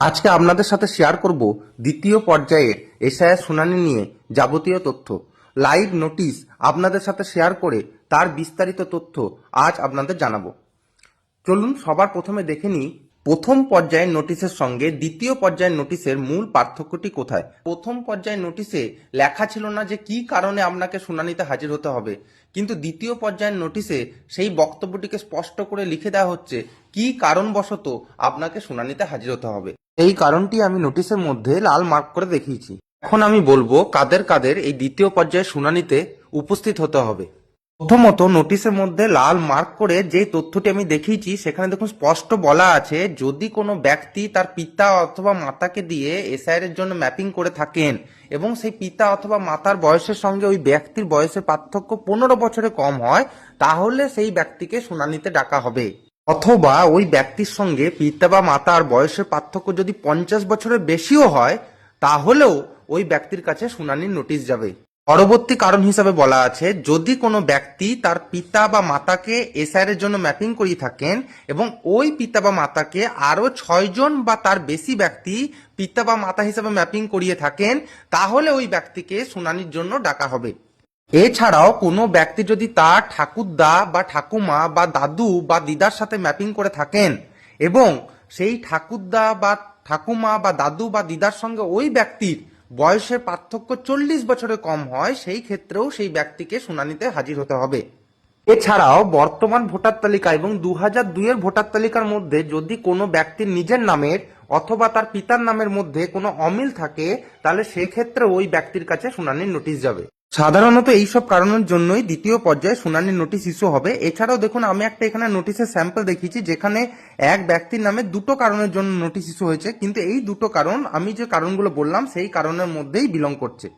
আজকে আপনাদের সাথে শেয়ার করব দ্বিতীয় পর্যায়ের এসআইয়ের শুনানি নিয়ে যাবতীয় তথ্য। লাইভ নোটিশ আপনাদের সাথে শেয়ার করে তার বিস্তারিত তথ্য আজ আপনাদের জানাব। চলুন সবার প্রথমে দেখে নিই, প্রথম পর্যায়ের নোটিশের সঙ্গে দ্বিতীয় পর্যায়ের নোটিশের মূল পার্থক্যটি কোথায়? প্রথম পর্যায়ের নোটিশে লেখা ছিল না যে কি কারণে আপনাকে শুনানিতে হাজির হতে হবে। কিন্তু দ্বিতীয় পর্যায়ের নোটিশে সেই বক্তব্যটিকে স্পষ্ট করে লিখে দেওয়া হচ্ছে, কি কারণবশত আপনাকে শুনানিতে হাজির হতে হবে। এই কারণটি আমি নোটিশের মধ্যে লাল মার্ক করে দেখিয়েছি। এখন আমি বলব কাদের কাদের এই দ্বিতীয় পর্যায়ে শুনানিতে উপস্থিত হতে হবে। প্রথমত নোটিশের মধ্যে লাল মার্ক করে যে তথ্যটি আমি দেখিয়েছি, সেখানে দেখুন স্পষ্ট বলা আছে, যদি কোনো ব্যক্তি তার পিতা অথবা মাতাকে দিয়ে এসআইআর এর জন্য ম্যাপিং করে থাকেন এবং সেই পিতা অথবা মাতার বয়সের সঙ্গে ওই ব্যক্তির বয়সের পার্থক্য পনেরো বছরে কম হয়, তাহলে সেই ব্যক্তিকে শুনানিতে ডাকা হবে। অথবা ওই ব্যক্তির সঙ্গে পিতা বা মাতার বয়সের পার্থক্য যদি পঞ্চাশ বছরের বেশিও হয়, তাহলেও ওই ব্যক্তির কাছে শুনানির নোটিশ যাবে। পরবর্তী কারণ হিসাবে বলা আছে, যদি কোনো ব্যক্তি তার পিতা বা মাতাকে এসআইআর এর জন্য ম্যাপিং করিয়ে থাকেন এবং ওই পিতা বা মাতাকে আরও ছয়জন বা তার বেশি ব্যক্তি পিতা বা মাতা হিসাবে ম্যাপিং করিয়ে থাকেন, তাহলে ওই ব্যক্তিকে শুনানির জন্য ডাকা হবে। এছাড়াও কোনো ব্যক্তি যদি তার ঠাকুরদা বা ঠাকুমা বা দাদু বা দিদার সাথে ম্যাপিং করে থাকেন এবং সেই ঠাকুরদা বা ঠাকুমা বা দাদু বা দিদার সঙ্গে ওই ব্যক্তির বয়সের পার্থক্য চল্লিশ বছরে কম হয়, সেই ক্ষেত্রেও সেই ব্যক্তিকে শুনানিতে হাজির হতে হবে। এছাড়াও বর্তমান ভোটার তালিকা এবং দু হাজার দুইয়ের ভোটার তালিকার মধ্যে যদি কোনো ব্যক্তির নিজের নামের অথবা তার পিতার নামের মধ্যে কোনো অমিল থাকে, তাহলে সেক্ষেত্রে ওই ব্যক্তির কাছে শুনানির নোটিশ যাবে। সাধারণত এইসব কারণের জন্যই দ্বিতীয় পর্যায়ে শুনানি নোটিশ ইস্যু হবে। এছাড়াও দেখুন, আমি একটা এখানে নোটিশের স্যাম্পল দেখিয়েছি, যেখানে এক ব্যক্তির নামে দুটো কারণের জন্য নোটিশ ইস্যু হয়েছে। কিন্তু এই দুটো কারণ, আমি যে কারণগুলো বললাম, সেই কারণের মধ্যেই বিলং করছে।